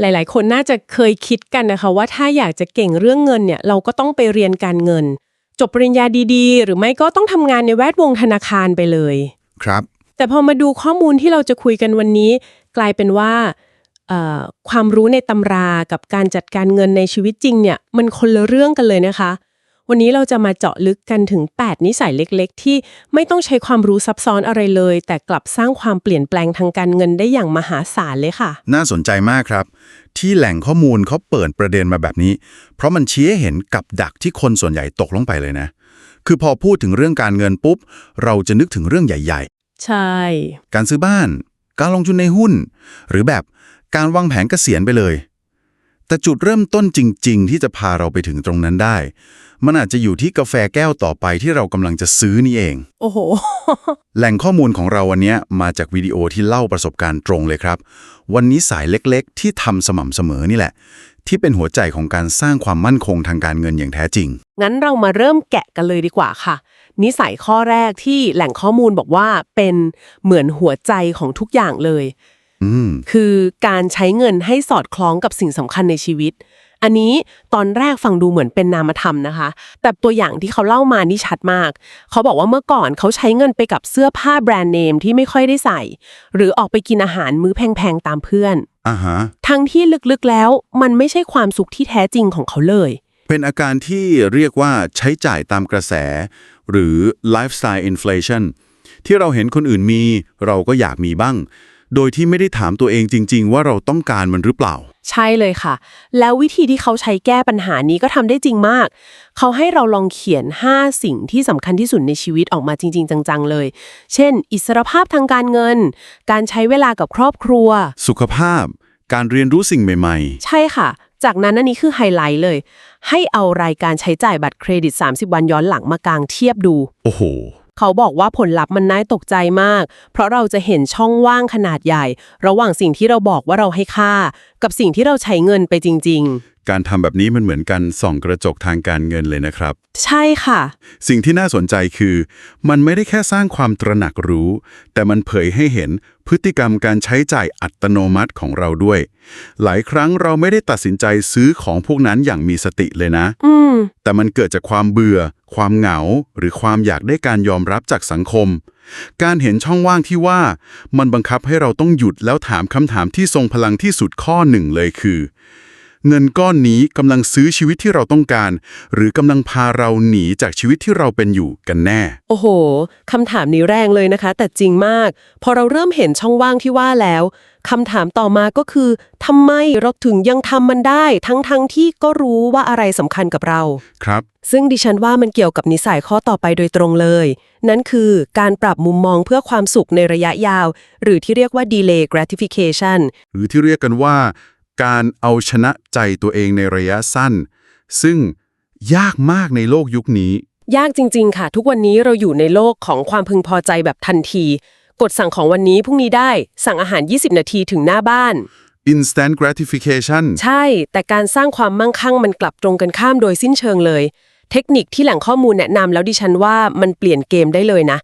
หลาย ๆ คนน่าจะเคยคิดกันนะคะว่าถ้าอยากจะเก่งเรื่องเงินเนี่ยเราก็ต้องไปเรียนการเงิน จบปริญญาดีๆ หรือไม่ก็ต้องทำงานในแวดวงธนาคารไปเลย ครับ แต่พอมาดูข้อมูลที่เราจะคุยกันวันนี้ กลายเป็นว่าเอ่อความรู้ในตำรากับการจัดการเงินในชีวิตจริงเนี่ยมันคนละเรื่องกันเลยนะคะ วันนี้เราจะมาเจาะลึกกันถึง 8 นิสัยเล็กๆ ที่ไม่ต้องใช้ความรู้ซับซ้อนอะไรเลย แต่กลับสร้างความเปลี่ยนแปลงทางการเงินได้อย่างมหาศาลเลยค่ะ น่าสนใจมากครับ ที่แหล่งข้อมูลเขาเปิดประเด็นมาแบบนี้ เพราะมันชี้ให้เห็นกับดักที่คนส่วนใหญ่ตกลงไปเลยนะ คือพอพูดถึงเรื่องการเงินปุ๊บ เราจะนึกถึงเรื่องใหญ่ใช่ๆการซื้อบ้าน การลงทุนในหุ้น หรือแบบการวางแผนเกษียณไปเลย แต่จุดเริ่มต้นจริง ๆ ที่จะพาเราไปถึงตรงนั้นได้ มันอาจจะอยู่ที่กาแฟแก้วต่อไปที่เรากำลังจะซื้อนี่เอง โอ้โห แหล่งข้อมูลของเราวันนี้มาจากวิดีโอที่เล่าประสบการณ์ตรงเลยครับ วันนี้สายเล็กๆ ที่ทำสม่ำเสมอนี่แหละ ที่เป็นหัวใจของการสร้างความมั่นคงทางการเงินอย่างแท้จริง งั้นเรามาเริ่มแกะกันเลยดีกว่าค่ะ นิสัยข้อแรกที่แหล่งข้อมูลบอกว่าเป็นเหมือนหัวใจของทุกอย่างเลยอืมคือการใช้เงินให้สอดคล้องกับสิ่งสำคัญในชีวิต อันนี้ตอนแรกฟังดูเหมือนเป็นนามธรรมนะคะ แต่ตัวอย่างที่เขาเล่ามานี่ชัดมาก เขาบอกว่าเมื่อก่อนเขาใช้เงินไปกับเสื้อผ้าแบรนด์เนมที่ไม่ค่อยได้ใส่ หรือออกไปกินอาหารมื้อแพงๆตามเพื่อน อ่าฮะ ทั้งที่ลึกๆแล้วมันไม่ใช่ความสุขที่แท้จริงของเขาเลย เป็นอาการที่เรียกว่าใช้จ่ายตามกระแส หรือ lifestyle inflation ที่เราเห็นคนอื่นมี เราก็อยากมีบ้าง โดยที่ไม่ได้ถามตัวเองจริง ๆ ว่าเราต้องการมันหรือเปล่า ใช่เลยค่ะ แล้ววิธีที่เขาใช้แก้ปัญหานี้ก็ทำได้จริงมาก เขาให้เราลองเขียน 5 สิ่งที่สำคัญที่สุดในชีวิตออกมาจริง ๆ จัง ๆ เลย เช่น อิสรภาพทางการเงิน การใช้เวลากับครอบครัว สุขภาพ การเรียนรู้สิ่งใหม่ใช่ค่ะ จากนั้นอันนี้คือไฮไลท์เลย ให้เอารายการใช้จ่ายบัตรเครดิต 30 วันย้อนหลังมากางเทียบดูๆโอ้โห เขาบอกว่าผลลัพธ์มันน่าตกใจมาก เพราะเราจะเห็นช่องว่างขนาดใหญ่ ระหว่างสิ่งที่เราบอกว่าเราให้ค่า กับสิ่งที่เราใช้เงินไปจริง การทำแบบนี้มันเหมือนกันส่องกระจกทางการเงินเลยนะครับๆใช่ค่ะ สิ่งที่น่าสนใจคือ มันไม่ได้แค่สร้างความตระหนักรู้ แต่มันเผยให้เห็นพฤติกรรมการใช้จ่ายอัตโนมัติของเราด้วย หลายครั้งเราไม่ได้ตัดสินใจซื้อของพวกนั้นอย่างมีสติเลยนะ อืม แต่มันเกิดจากความเบื่อ ความเหงา หรือความอยากได้การยอมรับจากสังคม การเห็นช่องว่างที่ว่า มันบังคับให้เราต้องหยุดแล้วถามคำถามที่ทรงพลังที่สุดข้อหนึ่งเลยคือ เงินก้อนนี้กำลังซื้อชีวิตที่เราต้องการ หรือกำลังพาเราหนีจากชีวิตที่เราเป็นอยู่กันแน่ โอ้โหคำถามนี้แรงเลยนะคะ แต่จริงมาก พอเราเริ่มเห็นช่องว่างที่ว่าแล้วคำถามต่อมาก็คือทำไมเราถึงยังทำมันได้ ทั้งๆทที่ก็รู้ว่าอะไรสำคัญกับเรา ครับ ซึ่งดิฉันว่ามันเกี่ยวกับนิสัยข้อต่อไปโดยตรงเลย นั่นคือการปรับมุมมองเพื่อความสุขในระยะยาว หรือที่เรียกว่า delay gratification หรือที่เรียกกันว่า การเอาชนะใจตัวเองในระยะสั้น ซึ่งยากมากในโลกยุคนี้ ยากจริง ๆ ค่ะ ทุกวันนี้เราอยู่ในโลกของความพึงพอใจแบบทันที กดสั่งของวันนี้พรุ่งนี้ได้สั่งอาหาร 20 นาทีถึงหน้าบ้าน instant gratification ใช่ แต่การสร้างความมั่งคั่งมันกลับตรงกันข้ามโดยสิ้นเชิงเลย เทคนิคที่แหล่งข้อมูลแนะนำแล้วดิฉันว่ามันเปลี่ยนเกมได้เลยนะ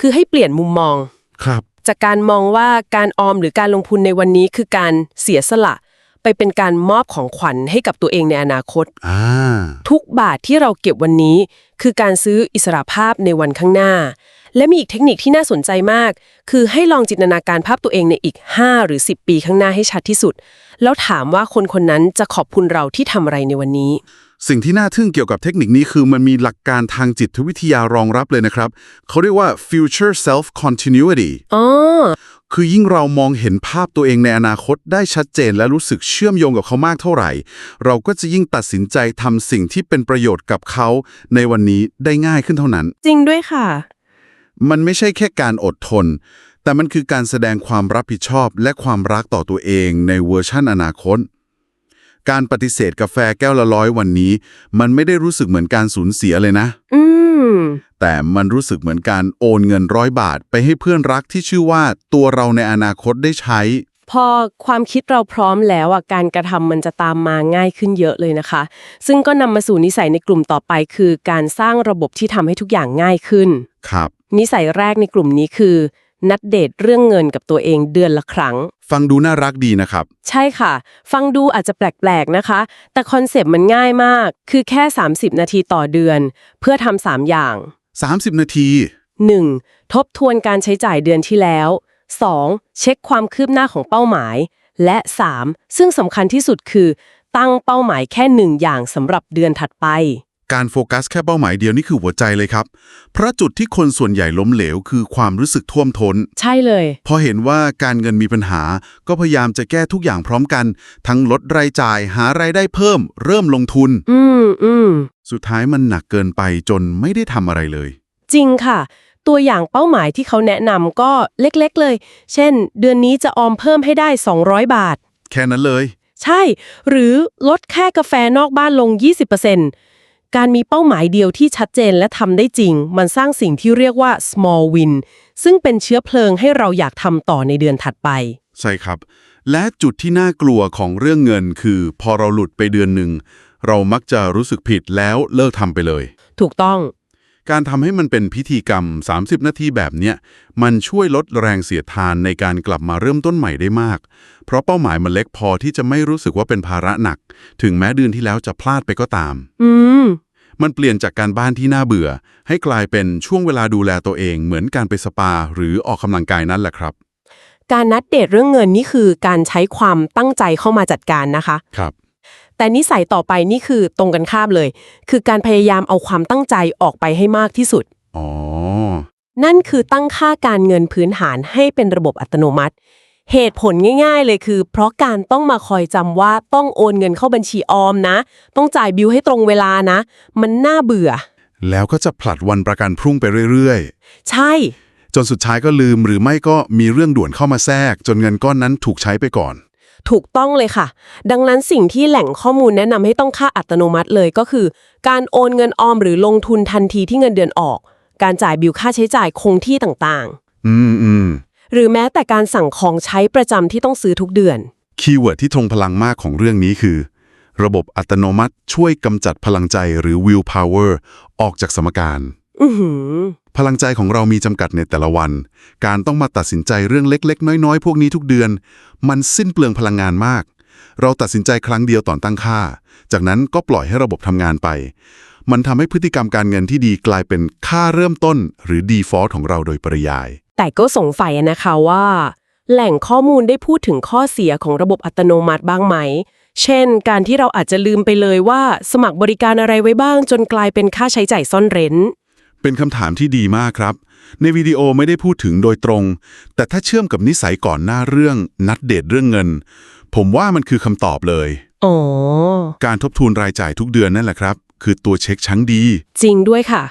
คือให้เปลี่ยนมุมมอง ครับ จากการมองว่าการออมหรือการลงทุนในวันนี้คือการเสียสละ ไปเป็นการมอบของขวัญให้กับตัวเองในอนาคตอ่าทุกบาทที่เราเก็บวันนี้ คือการซื้ออิสระภาพในวันข้างหน้า และมีอีกเทคนิคที่น่าสนใจมาก คือให้ลองจินตนาการภาพตัวเองในอีก 5 หรือ 10 ปีข้างหน้าให้ชัดที่สุด แล้วถามว่าคนคนนั้นจะขอบคุณเราที่ทำอะไรในวันนี้สิ่งที่น่าทึ่งเกี่ยวกับเทคนิคนี้คือมันมีหลักการทางจิตวิทยารองรับเลยนะครับ เขาเรียกว่า future self continuity อ๋อ คือยิ่งเรามองเห็นภาพตัวเองในอนาคตได้ชัดเจนและรู้สึกเชื่อมโยงกับเขามากเท่าไหร่ เราก็จะยิ่งตัดสินใจทำสิ่งที่เป็นประโยชน์กับเขาในวันนี้ได้ง่ายขึ้นเท่านั้น จริงด้วยค่ะ มันไม่ใช่แค่การอดทน แต่มันคือการแสดงความรับผิดชอบและความรักต่อตัวเองในเวอร์ชั่นอนาคต การปฏิเสธกาแฟแก้วละร้อยวันนี้ มันไม่ได้รู้สึกเหมือนการสูญเสียเลยนะ อืม แต่มันรู้สึกเหมือนการโอนเงินร้อยบาท ไปให้เพื่อนรักที่ชื่อว่าตัวเราในอนาคตได้ใช้ พอความคิดเราพร้อมแล้วอะการกระทำมันจะตามมาง่ายขึ้นเยอะเลยนะคะ ซึ่งก็นำมาสู่นิสัยในกลุ่มต่อไป คือการสร้างระบบที่ทำให้ทุกอย่างง่ายขึ้น ครับ นิสัยแรกในกลุ่มนี้คือ นัดเดทเรื่องเงินกับตัวเองเดือนละครั้ง ฟังดูน่ารักดีนะครับ ใช่ค่ะ ฟังดูอาจจะแปลกๆนะคะ แต่คอนเซปต์มันง่ายมาก คือแค่ 30 นาทีต่อเดือน เพื่อทำสามอย่าง 30 นาที 1. ทบทวนการใช้จ่ายเดือนที่แล้ว 2. เช็คความคืบหน้าของเป้าหมาย และ 3. ซึ่งสำคัญที่สุดคือ ตั้งเป้าหมายแค่หนึ่งอย่างสำหรับเดือนถัดไป การโฟกัสแค่เป้าหมายเดียวนี่คือหัวใจเลยครับ เพราะจุดที่คนส่วนใหญ่ล้มเหลวคือความรู้สึกท่วมทน้น ใช่เลย พอเห็นว่าการเงินมีปัญหา ก็พยายามจะแก้ทุกอย่างพร้อมกัน ทั้งลดรายจ่ายหารายได้เพิ่ม เริ่มลงทุน อืมอืมสุดท้ายมันหนักเกินไปจนไม่ได้ทำอะไรเลย จริงค่ะ ตัวอย่างเป้าหมายที่เขาแนะนำก็เล็กๆเลย เช่น เดือนนี้จะออมเพิ่มให้ได้ 200 บาท แค่นั้นเลย ใช่ หรือลดแค่กาแฟนอกบ้านลง 20% การมีเป้าหมายเดียวที่ชัดเจนและทำได้จริง มันสร้างสิ่งที่เรียกว่า small win ซึ่งเป็นเชื้อเพลิงให้เราอยากทำต่อในเดือนถัดไป ใช่ครับ และจุดที่น่ากลัวของเรื่องเงินคือ พอเราหลุดไปเดือนหนึ่ง เรามักจะรู้สึกผิดแล้วเลิกทำไปเลย ถูกต้อง การทำให้มันเป็นพิธีกรรม 30 นาทีแบบเนี้ยมันช่วยลดแรงเสียดทานในการกลับมาเริ่มต้นใหม่ได้มาก เพราะเป้าหมายมันเล็กพอที่จะไม่รู้สึกว่าเป็นภาระหนัก ถึงแม้เดือนที่แล้วจะพลาดไปก็ตาม อืม มันเปลี่ยนจากการบ้านที่น่าเบื่อ ให้กลายเป็นช่วงเวลาดูแลตัวเอง เหมือนการไปสปาหรือออกกำลังกายนั่นแหละครับ การนัดเดทเรื่องเงินนี่คือการใช้ความตั้งใจเข้ามาจัดการนะคะ ครับ แต่นิสัยต่อไปนี่คือตรงกันข้ามเลย คือการพยายามเอาความตั้งใจออกไปให้มากที่สุด อ๋อ นั่นคือตั้งค่าการเงินพื้นฐานให้เป็นระบบอัตโนมัติ เหตุผลง่าย ๆ เลยคือ เพราะการต้องมาคอยจำว่าต้องโอนเงินเข้าบัญชีออมนะ ต้องจ่ายบิลให้ตรงเวลานะ มันน่าเบื่อ แล้วก็จะผลัดวันประกันพรุ่งไปเรื่อยใช่ๆจนสุดท้ายก็ลืมหรือไม่ก็มีเรื่องด่วนเข้ามาแทรก จนเงินก้อนนั้นถูกใช้ไปก่อน ถูกต้องเลยค่ะ ดังนั้นสิ่งที่แหล่งข้อมูลแนะนำให้ต้องค่าอัตโนมัติเลยก็คือ การโอนเงินออมหรือลงทุนทันทีที่เงินเดือนออก การจ่ายบิลค่าใช้จ่ายคงที่ต่างอืมอืมๆหรือแม้แต่การสั่งของใช้ประจำที่ต้องซื้อทุกเดือน คีย์เวิร์ดที่ทรงพลังมากของเรื่องนี้คือ ระบบอัตโนมัติช่วยกำจัดพลังใจหรือ will power ออกจากสมการ อือหือ พลังใจของเรามีจำกัดในแต่ละวัน การต้องมาตัดสินใจเรื่องเล็ก ๆ น้อย ๆ พวกนี้ทุกเดือน มันสิ้นเปลืองพลังงานมาก เราตัดสินใจครั้งเดียวตอนตั้งค่า จากนั้นก็ปล่อยให้ระบบทำงานไป มันทำให้พฤติกรรมการเงินที่ดีกลายเป็นค่าเริ่มต้น หรือ default ของเราโดยปริยาย แต่ก็สงสัยนะคะว่า แหล่งข้อมูลได้พูดถึงข้อเสียของระบบอัตโนมัติบ้างไหม เช่น การที่เราอาจจะลืมไปเลยว่า สมัครบริการอะไรไว้บ้าง จนกลายเป็นค่าใช้จ่ายซ่อนเร้น เป็นคำถามที่ดีมากครับ ในวิดีโอไม่ได้พูดถึงโดยตรง แต่ถ้าเชื่อมกับนิสัยก่อนหน้าเรื่องนัดเดทเรื่องเงิน ผมว่ามันคือคำตอบเลยอ๋อการทบทวนรายจ่ายทุกเดือนนั่นแหละครับ คือตัวเช็คชั้งดี จริงด้วยค่ะ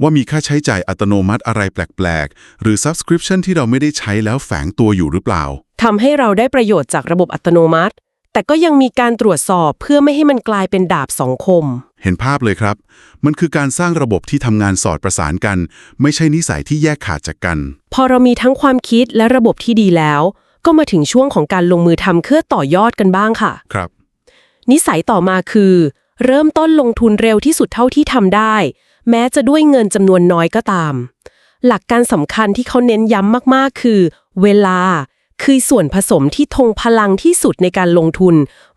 ว่ามีค่าใช้จ่ายอัตโนมัติอะไรแปลก ๆ หรือ subscription ที่เราไม่ได้ใช้แล้วแฝงตัวอยู่หรือเปล่า ทำให้เราได้ประโยชน์จากระบบอัตโนมัติ แต่ก็ยังมีการตรวจสอบเพื่อไม่ให้มันกลายเป็นดาบสองคม เห็นภาพเลยครับ มันคือการสร้างระบบที่ทำงานสอดประสานกัน ไม่ใช่นิสัยที่แยกขาดจากกัน พอเรามีทั้งความคิดและระบบที่ดีแล้ว ก็มาถึงช่วงของการลงมือทำเพื่อต่อยอดกันบ้างค่ะ ครับ นิสัยต่อมาคือ เริ่มต้นลงทุนเร็วที่สุดเท่าที่ทำได้ แม้จะด้วยเงินจำนวนน้อยก็ตาม หลักการสำคัญที่เขาเน้นย้ำมากๆ คือ เวลา คือส่วนผสมที่ทงพลังที่สุดในการลงทุน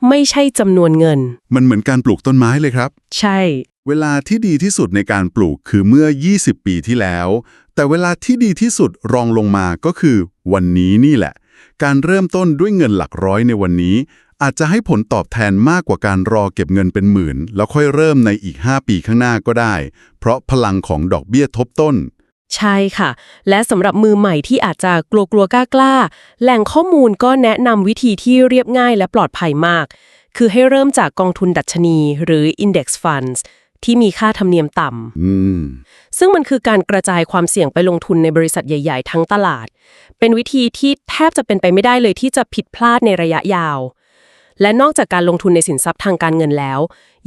ไม่ใช่จำนวนเงิน มันเหมือนการปลูกต้นไม้เลยครับ ใช่ เวลาที่ดีที่สุดในการปลูกคือเมื่อ 20 ปีที่แล้ว แต่เวลาที่ดีที่สุดรองลงมาก็คือ วันนี้นี่แหละ การเริ่มต้นด้วยเงินหลักร้อยในวันนี้ อาจจะให้ผลตอบแทนมากกว่าการรอเก็บเงินเป็นหมื่น แล้วค่อยเริ่มในอีก 5 ปีข้างหน้าก็ได้ เพราะพลังของดอกเบี้ยทบต้น ใช่ค่ะ และสำหรับมือใหม่ที่อาจจะกลัวกลัวๆกล้ากล้าๆแหล่งข้อมูลก็แนะนำวิธีที่เรียบง่ายและปลอดภัยมาก คือให้เริ่มจากกองทุนดัชนีหรือ Index Funds ที่มีค่าธรรมเนียมต่ำอืมซึ่งมันคือการกระจายความเสี่ยงไปลงทุนในบริษัทใหญ่ ๆ ทั้งตลาด เป็นวิธีที่แทบจะเป็นไปไม่ได้เลยที่จะผิดพลาดในระยะยาว และนอกจากการลงทุนในสินทรัพย์ทางการเงินแล้ว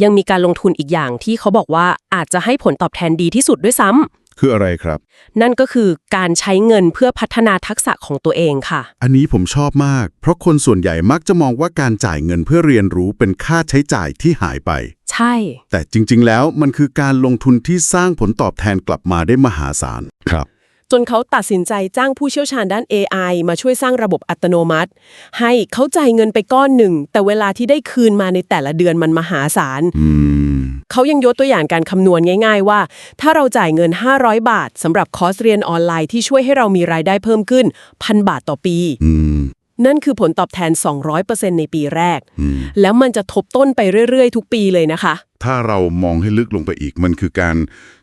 ยังมีการลงทุนอีกอย่างที่เขาบอกว่าอาจจะให้ผลตอบแทนดีที่สุดด้วยซ้ำ คืออะไรครับ นั่นก็คือการใช้เงินเพื่อพัฒนาทักษะของตัวเองค่ะ อันนี้ผมชอบมาก เพราะคนส่วนใหญ่มักจะมองว่าการจ่ายเงินเพื่อเรียนรู้เป็นค่าใช้จ่ายที่หายไป ใช่ แต่จริง ๆ แล้วมันคือการลงทุนที่สร้างผลตอบแทนกลับมาได้มหาศาลครับ จนเขาตัดสินใจจ้างผู้เชี่ยวชาญด้าน AI มาช่วยสร้างระบบอัตโนมัติ ให้เขาจ่ายเงินไปก้อนหนึ่ง แต่เวลาที่ได้คืนมาในแต่ละเดือนมันมหาศาลอืมเขายังยกตัวอย่างการคำนวณง่าย ๆ ว่า ถ้าเราจ่ายเงิน 500 บาทสำหรับคอร์สเรียนออนไลน์ที่ช่วยให้เรามีรายได้เพิ่มขึ้นพันบาทต่อปีอืม นั่นคือผลตอบแทน 200%ในปีแรกอืมแล้วมันจะทบต้นไปเรื่อย ๆ ทุกปีเลยนะคะ ถ้าเรามองให้ลึกลงไปอีกมันคือการ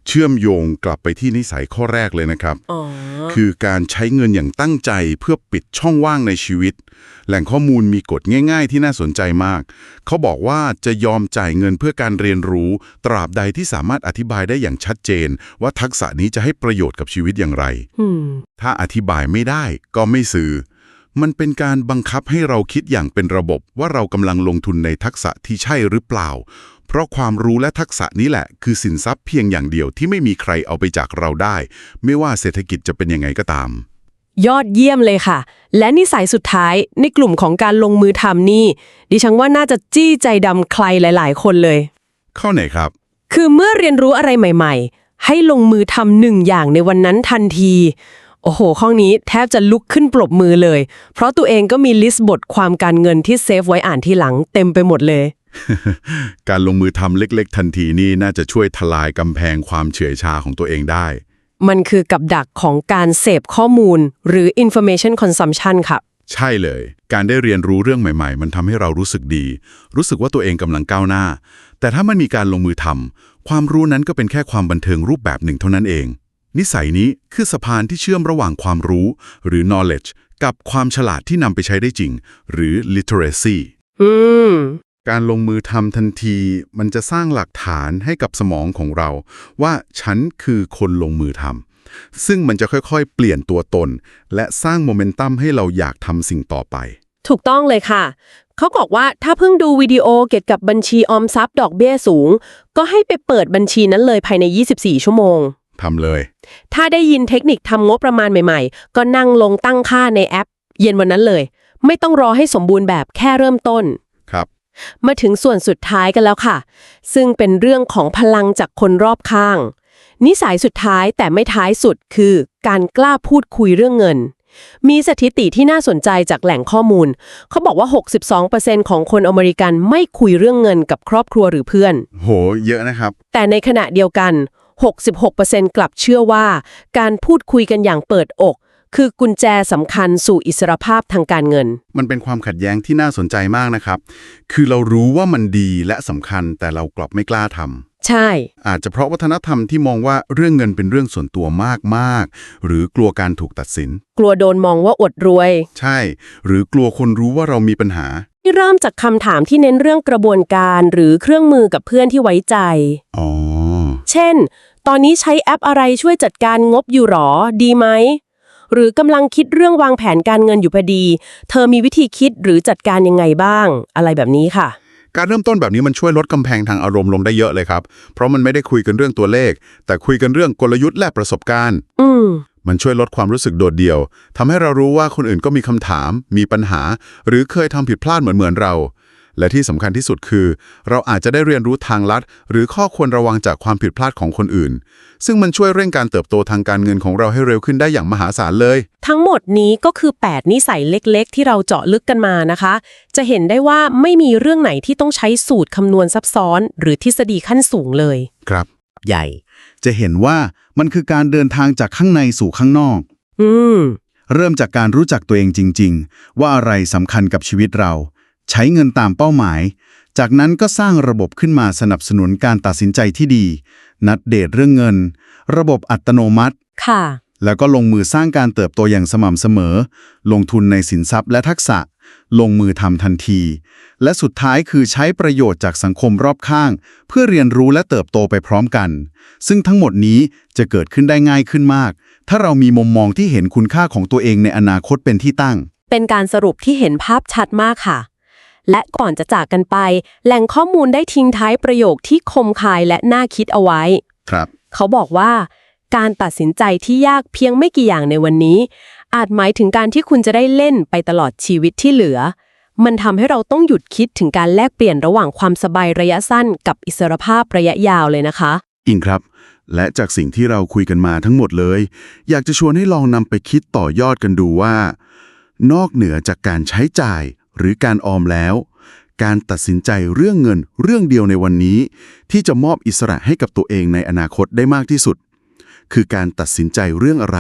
เชื่อมโยงกลับไปที่นิสัยข้อแรกเลยนะครับอ๋อคือการใช้เงินอย่างตั้งใจเพื่อปิดช่องว่างในชีวิต แหล่งข้อมูลมีกฎง่าย ๆ ที่น่าสนใจมาก เขาบอกว่าจะยอมจ่ายเงินเพื่อการเรียนรู้ ตราบใดที่สามารถอธิบายได้อย่างชัดเจน ว่าทักษะนี้จะให้ประโยชน์กับชีวิตอย่างไรอืมถ้าอธิบายไม่ได้ก็ไม่ซื้อ มันเป็นการบังคับให้เราคิดอย่างเป็นระบบว่าเรากำลังลงทุนในทักษะที่ใช่หรือเปล่า เพราะความรู้และทักษะนี้แหละ คือสินทรัพย์เพียงอย่างเดียวที่ไม่มีใครเอาไปจากเราได้ ไม่ว่าเศรษฐกิจจะเป็นยังไงก็ตาม ยอดเยี่ยมเลยค่ะ และนิสัยสุดท้ายในกลุ่มของการลงมือทำนี่ ดิฉันว่าน่าจะจี้ใจดำใครหลาย ๆ คนเลยเข้าไหนครับ คือเมื่อเรียนรู้อะไรใหม่ ๆ ให้ลงมือทำหนึ่งอย่างในวันนั้นทันที โอ้โหข้อนี้แทบจะลุกขึ้นปรบมือเลย เพราะตัวเองก็มีลิสต์บทความการเงินที่เซฟไว้อ่านทีหลังเต็มไปหมดเลย การลงมือทำเล็กๆ ทันทีนี่น่าจะช่วยทลายกำแพงความเฉื่อยชาของตัวเองได้ มันคือกับดักของการเสพข้อมูล หรือ information consumption ค่ะ ใช่เลย การได้เรียนรู้เรื่องใหม่ๆ มันทำให้เรารู้สึกดี รู้สึกว่าตัวเองกำลังก้าวหน้า แต่ถ้ามันมีการลงมือทำความรู้นั้นก็เป็นแค่ความบันเทิงรูปแบบหนึ่งเท่านั้นเอง นิสัยนี้คือสะพานที่เชื่อมระหว่างความรู้ หรือ knowledge กับความฉลาดที่นำไปใช้ได้จริง หรือ literacy อืม การลงมือทำทันทีมันจะสร้างหลักฐานให้กับสมองของเรา ว่าฉันคือคนลงมือทำซึ่งมันจะค่อยๆ เปลี่ยนตัวตน และสร้างโมเมนตัมให้เราอยากทำสิ่งต่อไป ถูกต้องเลยค่ะ เขาบอกว่าถ้าเพิ่งดูวิดีโอเกี่ยวกับบัญชีออมทรัพย์ดอกเบี้ยสูง ก็ให้ไปเปิดบัญชีนั้นเลยภายใน 24 ชั่วโมง ทำเลย ถ้าได้ยินเทคนิคทำงบประมาณใหม่ๆ ก็นั่งลงตั้งค่าในแอป เย็นวันนั้นเลย ไม่ต้องรอให้สมบูรณ์แบบแค่เริ่มต้น ครับ มาถึงส่วนสุดท้ายกันแล้วค่ะ ซึ่งเป็นเรื่องของพลังจากคนรอบข้าง นิสัยสุดท้ายแต่ไม่ท้ายสุดคือ การกล้าพูดคุยเรื่องเงิน มีสถิติที่น่าสนใจจากแหล่งข้อมูล เขาบอกว่า 62%ของคนอเมริกันไม่คุยเรื่องเงินกับครอบครัวหรือเพื่อน โห เยอะนะครับ แต่ในขณะเดียวกัน 66%กลับเชื่อว่า การพูดคุยกันอย่างเปิดอก คือกุญแจสำคัญสู่อิสรภาพทางการเงิน มันเป็นความขัดแย้งที่น่าสนใจมากนะครับ คือเรารู้ว่ามันดีและสำคัญแต่เรากลับไม่กล้าทำใช่ อาจจะเพราะวัฒนธรรมที่มองว่าเรื่องเงินเป็นเรื่องส่วนตัวมากๆ หรือกลัวการถูกตัดสิน กลัวโดนมองว่าอดรวย ใช่ หรือกลัวคนรู้ว่าเรามีปัญหา ที่เริ่มจากคำถามที่เน้นเรื่องกระบวนการหรือเครื่องมือกับเพื่อนที่ไว้ใจ อ๋อ เช่น ตอนนี้ใช้แอปอะไรช่วยจัดการงบอยู่หรอ ดีไหม หรือกำลังคิดเรื่องวางแผนการเงินอยู่พอดี เธอมีวิธีคิดหรือจัดการยังไงบ้าง อะไรแบบนี้ค่ะ การเริ่มต้นแบบนี้มันช่วยลดกำแพงทางอารมณ์ลงได้เยอะเลยครับ เพราะมันไม่ได้คุยกันเรื่องตัวเลข แต่คุยกันเรื่องกลยุทธ์และประสบการณ์ อืมมันช่วยลดความรู้สึกโดดเดี่ยว ทำให้เรารู้ว่าคนอื่นก็มีคำถาม มีปัญหา หรือเคยทำผิดพลาดเหมือนเหมือนเรา และที่สำคัญที่สุดคือ เราอาจจะได้เรียนรู้ทางลัด หรือข้อควรระวังจากความผิดพลาดของคนอื่น ซึ่งมันช่วยเร่งการเติบโตทางการเงินของเราให้เร็วขึ้นได้อย่างมหาศาลเลย ทั้งหมดนี้ก็คือ 8 นิสัยเล็กๆ ที่เราเจาะลึกกันมานะคะ จะเห็นได้ว่าไม่มีเรื่องไหนที่ต้องใช้สูตรคำนวณซับซ้อน หรือทฤษฎีขั้นสูงเลยครับ ใหญ่ จะเห็นว่ามันคือการเดินทางจากข้างในสู่ข้างนอก อืม เริ่มจากการรู้จักตัวเองจริง ๆ ว่าอะไรสำคัญกับชีวิตเรา ใช้เงินตามเป้าหมาย จากนั้นก็สร้างระบบขึ้นมาสนับสนุนการตัดสินใจที่ดี นัดเดทเรื่องเงิน ระบบอัตโนมัติ ค่ะ แล้วก็ลงมือสร้างการเติบโตอย่างสม่ำเสมอ ลงทุนในสินทรัพย์และทักษะ ลงมือทำทันที และสุดท้ายคือใช้ประโยชน์จากสังคมรอบข้าง เพื่อเรียนรู้และเติบโตไปพร้อมกัน ซึ่งทั้งหมดนี้จะเกิดขึ้นได้ง่ายขึ้นมาก ถ้าเรามีมุมมองที่เห็นคุณค่าของตัวเองในอนาคตเป็นที่ตั้ง เป็นการสรุปที่เห็นภาพชัดมากค่ะ และก่อนจะจากกันไป แหล่งข้อมูลได้ทิ้งท้ายประโยคที่คมคายและน่าคิดเอาไว้ ครับ เขาบอกว่า การตัดสินใจที่ยากเพียงไม่กี่อย่างในวันนี้ อาจหมายถึงการที่คุณจะได้เล่นไปตลอดชีวิตที่เหลือ มันทำให้เราต้องหยุดคิดถึงการแลกเปลี่ยนระหว่างความสบายระยะสั้น กับอิสรภาพระยะยาวเลยนะคะ อิงครับ และจากสิ่งที่เราคุยกันมาทั้งหมดเลย อยากจะชวนให้ลองนำไปคิดต่อยอดกันดูว่า นอกเหนือจากการใช้จ่าย หรือการออมแล้ว การตัดสินใจเรื่องเงินเรื่องเดียวในวันนี้ ที่จะมอบอิสระให้กับตัวเองในอนาคตได้มากที่สุด คือการตัดสินใจเรื่องอะไร